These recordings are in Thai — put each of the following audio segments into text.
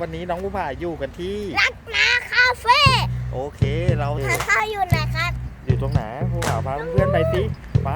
วันนี้น้องผู้ผ่าอยู่กันที่ รักนาคาเฟ่โอเคเรา ทางเข้าอยู่ไหนครับ อยู่ตรงไหนผู้ผ่าพาเพื่อนๆไปสิไป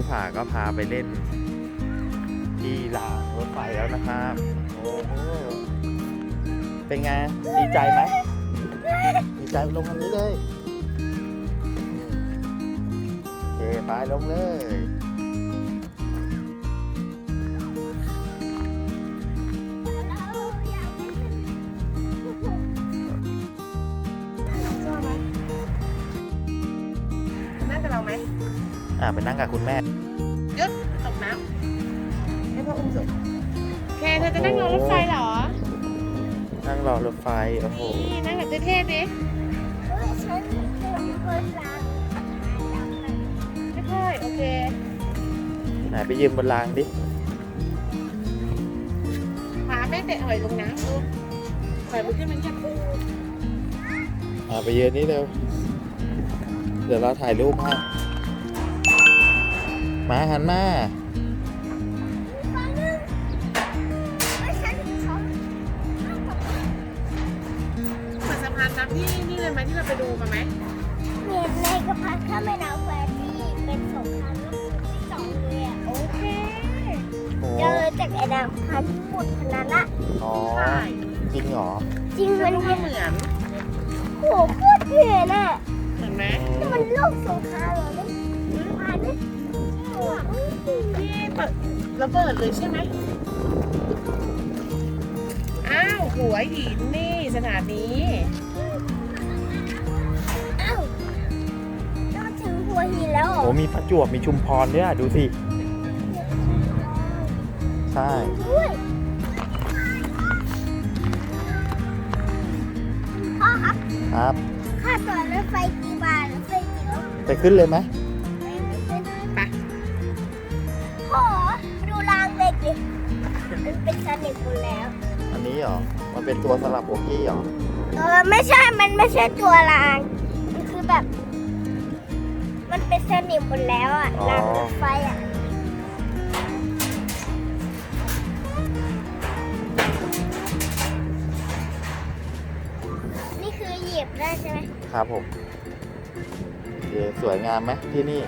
ผู้ผ่าก็พาไปเล่น ที่รางรถไฟแล้วนะครับโอ้โหเป็นไง ดีใจไหมดีใจลงอันนี้เลยโอเคไปลงเลยนั่งกับเราไหม อ่าไปนั่งกับคุณแม่ยึดตกน้ำให้พ่ออุ้มสุดแคร์เธอจะนั่งรอรถไฟเหรอ นั่งรอรถไฟ โอ้โห นี่นั่งกับเท่ๆดิเฮ้ยฉันเป็นคนรักไม่ค่อยโอเค ไหนไปยืมบนรางดิพาแม่เตะหอยลงน้ำดูหอยมันขึ้นมันแค่ปูอ่าไปยืนนี่เร็ว เดี๋ยวเราถ่ายรูปให้ มาหันมาเฮ้ยฉันเขาเหมือนสะพานน้ำที่นี่เลยไหมที่เราไปดูมาไหมเห็นในกระพันข้ามแม่น้ำแควที่เป็นสงครามโลกที่สองเลยอะโอเคโอ้เจอจากไอ้น้ำพันหมดขนาดละอ๋อใช่จริงเหรอจริงมัมันนก็เหมือนโหโคตรเท่น่ะเห็นไหมนี่มันโลกสงครามเหรอ เปิดระเบิดเลยใช่ไหมอ้าวหัวหินนี่สถานีอ้าวเราถึงหัวหินแล้วเหรอโอ้มีประจวบมีชุมพรด้วยอะดูสิ ใช่ด้วยพ่อครับครับค่าตั๋วรถไฟกี่บาทรถไฟกี่รถไปขึ้นเลยไหม มันเป็นสนิมหมดแล้วอันนี้เหรอ มันเป็นตัวสลับโบกี้เหรอ เออไม่ใช่ มันไม่ใช่ตัวราง มันคือแบบ มันเป็นสนิมหมดแล้วอะอ๋อ รางรถไฟอะนี่คือเหยียบได้ใช่ไหมครับผมโอเคสวยงามไหมที่นี่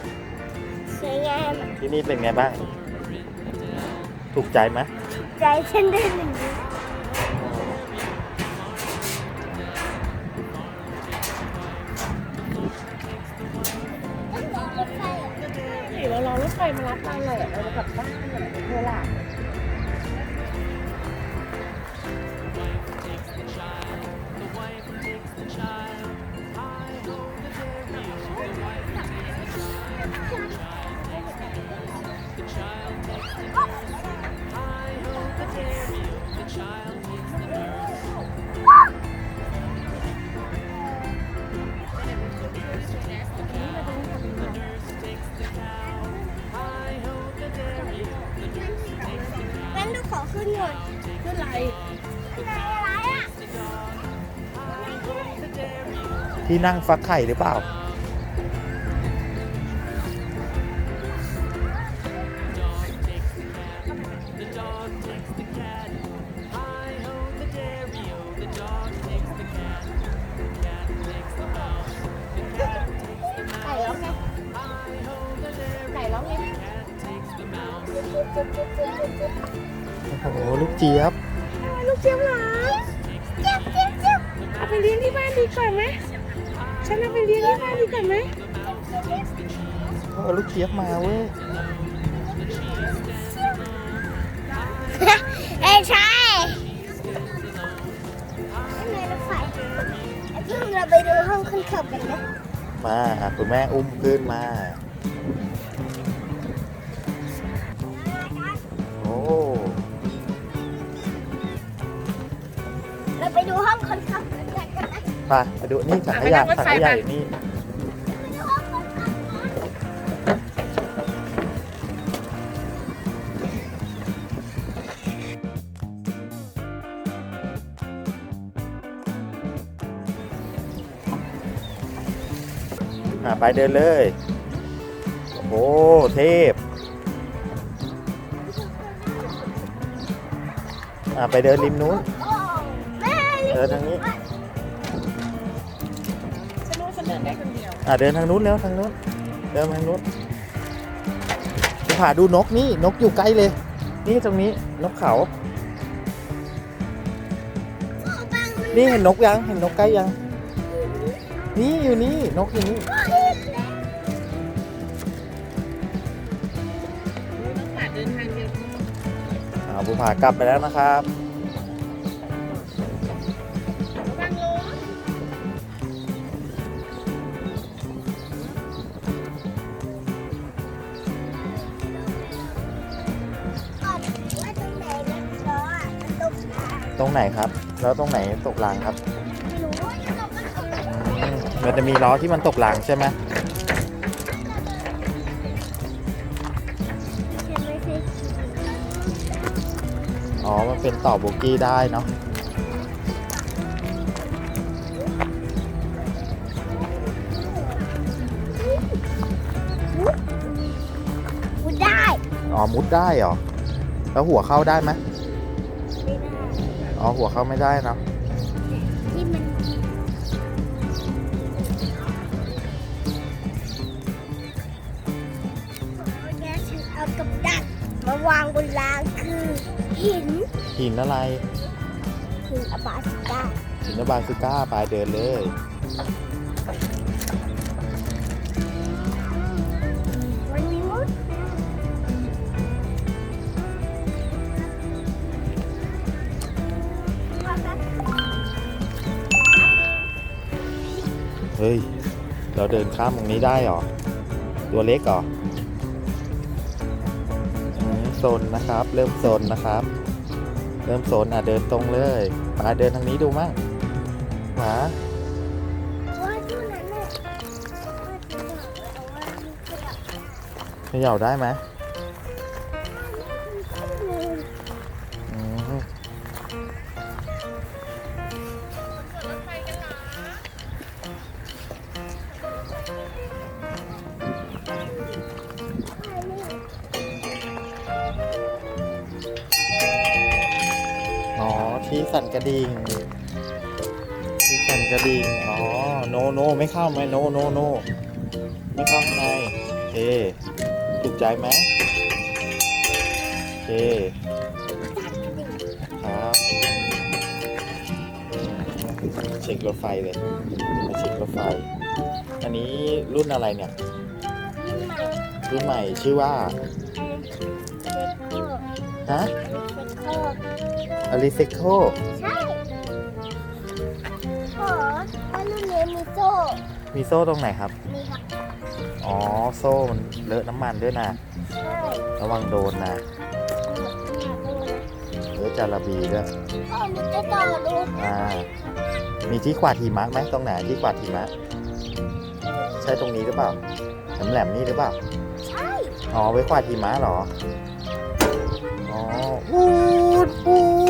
สวยงามอะที่นี่เป็นไงบ้าง ถูกใจไหม ใจฉันได้หนึ่งเดี๋ยวเรารอรถไฟมารับเราเลยเราจะกลับบ้านเลยเธอหลับ ที่นั่งฟักไข่หรือเปล่า ไก่รอไงไก่ร้องไง โอ้โห ลูกเจี๊ยบ เจี๊ยบมาเว้ยเอ้ยใช่ข้างในรถไฟไอ้เพิ่งเราไปดูห้องคนขับกันนะมาอะคุณแม่อุ้มขึ้นมา โอ้เราไปดูห้องคนขับกันนะไปไปดูนี่ถังขยะถังขยะอยู่นี่ อะไปเดินเลย โอ้โห เทพอะไปเดินริมนู้นโอ้แม่เดินทางนี้ฉันรู้ว่าฉันเดินได้คนเดียวอะเดินทางนู้นแล้วทางนู้น เดินทางนู้นคุณผาดูนกนี่ นกอยู่ใกล้เลย นี่ตรงนี้ นกเขา นี่เห็นนกยัง เห็นนกใกล้ยัง นี่อยู่นี่ นกอยู่นี่ อ่าภูผากลับไปแล้วนะครับระวังลงก่อนว่าตรงไหนนะล้ออะมันตกทางตรงไหนครับ แล้วตรงไหนตกรางครับไม่รู้ว่าจะตกก็ตกอืมมันจะมีล้อที่มันตกรางใช่ไหม เป็นต่อโบกี้ได้เนาะพูดได้อ๋อมุดได้เหรอ แล้วหัวเข้าได้ไหมไม่ได้อ๋อหัวเข้าไม่ได้เนาะที่มันแกฉันเอากับดักมาวางบนรางคือหิน หินอะไรหินอบาสิก้าหินบาซูก้าไปเดินเลย มันมีมุดเฮ้ย เราเดินข้ามตรงนี้ได้เหรอ ตัวเล็กเหรออืมโซนนะครับ เริ่มโซนนะครับ เริ่มโซนอะเดินตรงเลยมาเดินทางนี้ดูมั่งหมาว่าตัวนั้นน่ะว่าตัวนั้นเอาไว้มีกระดักเขย่าได้ไหม สั่นกระดิ่งที่สั่นกระดิ่งอ๋อโนโนไม่เข้าไหมโนโนโนไม่เข้าข้างในเอถูกใจไหมโอเคครับเช็ครถไฟเลยมาเช็ครถไฟ อันนี้รุ่นอะไรเนี่ยรุ่นใหม่ชื่อว่าฮะ อลิเซโคใช่ขอว่ารุ่นนี้มีโซ่ มีโซ่ตรงไหนครับ มีครับอ๋อ โซ่มันเลอะน้ำมันด้วยนะ ใช่ระวังโดนนะเนี่ยดูนะเลอะจาระบีด้วยพ่อมันจะต่อดูอ่า มีที่กวาดหิมะไหมตรงไหนที่กวาดหิมะ ใช่ตรงนี้หรือเปล่าแหลมๆนี่หรือเปล่า ใช่อ๋อไว้กวาดหิมะเหรอ อ๋ออูดอูด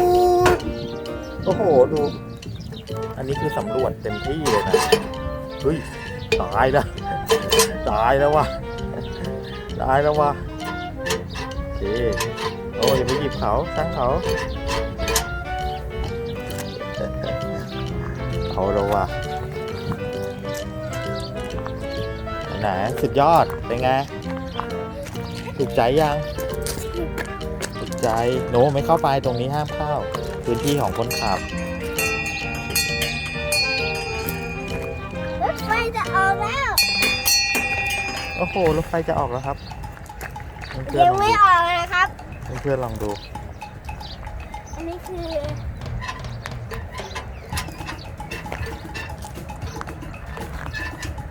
โอ้โห ดู อันนี้คือสำรวจเต็มที่เลยนะเฮ้ยตายแล้ว ตายแล้ววะตายแล้ววะโอเคโอ้ยอย่าไปหยิบเขาช่างเขาเอาแล้ววะไหนสุดยอด เป็นไง ถูกใจยังใจ โนไม่เข้าไปตรงนี้ห้ามเข้า พื้นที่ของคนขับ รถไฟจะออกแล้ว โอ้โห รถไฟจะออกแล้วครับเพื่อนยังๆลองไม่ดูออกนะครับ เพื่อนๆลองดู อันนี้คือ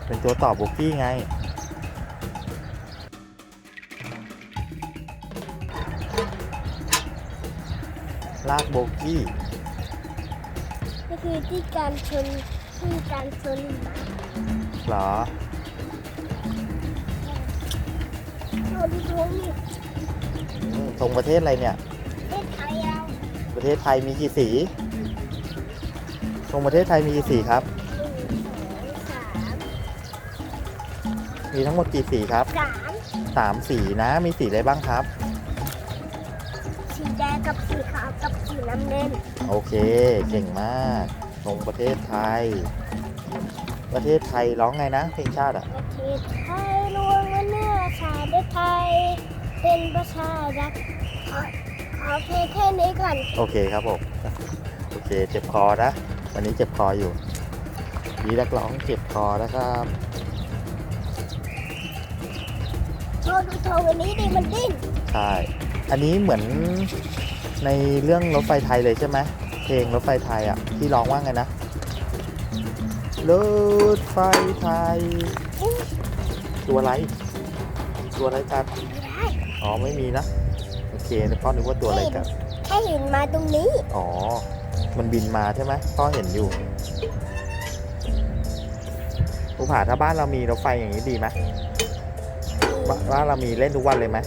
เป็นตัวต่อบุกกี้ไง ลากโบกี้นี่คือที่การชนที่การชนเหรอเราดูตรงนี้อืมตรงประเทศอะไรเนี่ย ประเทศไทยเราประเทศไทยมีกี่สีตรงประเทศไทยมีกี่สีครับหนึ่งสองสามมีทั้งหมดกี่สีครับสามสามสีนะ มีสีอะไรบ้างครับสีแดง กับสีขาวกับสีน้ำเงินโอเค เก่งมากตรงประเทศไทย ประเทศไทยร้องไงนะเพลงชาติอะ ประเทศไทยรวมกันเนื้อชาติไทย เป็นประชารัฐขอขอเพลงแค่นี้ก่อน โอเคครับผม โอเค เจ็บคอนะ วันนี้เจ็บคออยู่ดีนักร้องเจ็บคอนะครับโชว์ดูโชว์วันนี้ดิมันดิ้น ใช่ อันนี้เหมือน ในเรื่องรถไฟไทยเลยใช่ไหมเพลงรถไฟไทยอะที่ร้องว่าไงนะรถไฟไทยอุ๊ยตัวอะไร ตัวอะไรกันไม่ได้อ๋อไม่มีนะโอเคพ่อนึกว่าตัวอะไรกันแค่เห็นมาตรงนี้ อ๋อ มันบินมาใช่ไหมพ่อเห็นอยู่ภูผาถ้าบ้านเรามีรถไฟอย่างนี้ดีไหมบบ้านเรามีเล่นทุกวันเลยไหม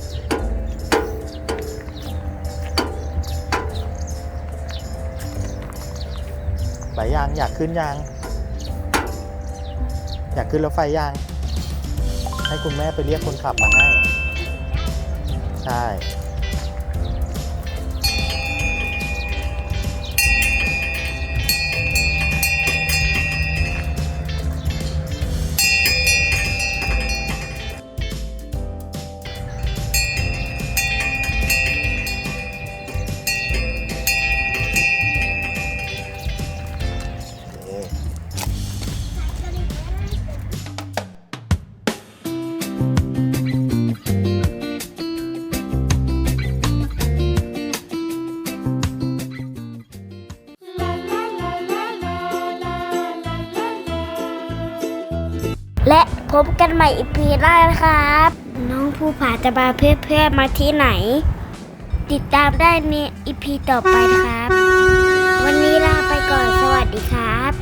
ไปยังอยากขึ้นยังอยากขึ้นรถไฟยังให้คุณแม่ไปเรียกคนขับมาให้ ใช่ และพบกันใหม่อีพีหน้านะครับ น้องภูผาจะพาเพื่อนๆมาที่ไหน ติดตามได้ในอีพีต่อไปนะครับ วันนี้ลาไปก่อนสวัสดีครับ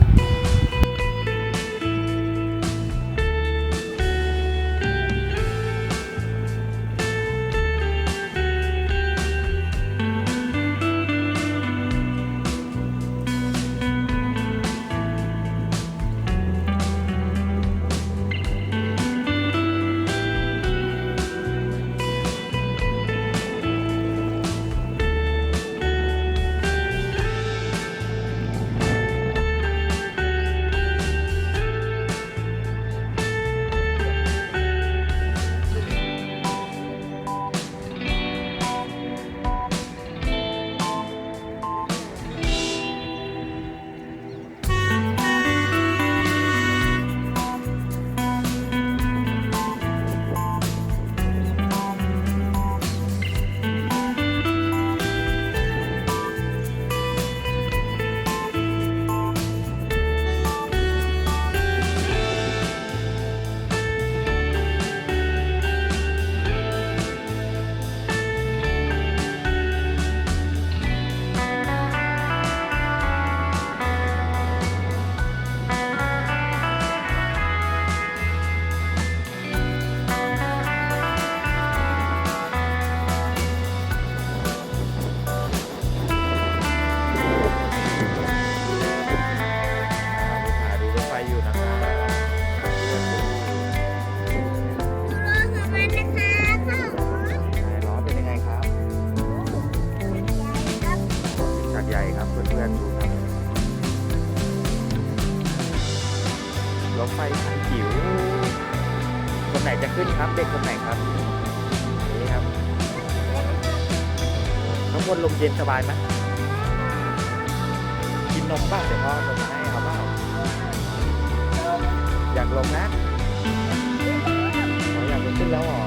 รถไฟทันจิ๋วคนไหนจะขึ้นครับ เด็กคนไหนครับนี่ครับข้างบนลมเย็นสบายไหมกินนมบ้างเดี๋ยวพ่อส่มาให้เอาบ้างอยากลงนะอยากไปขึ้นแล้วหรอ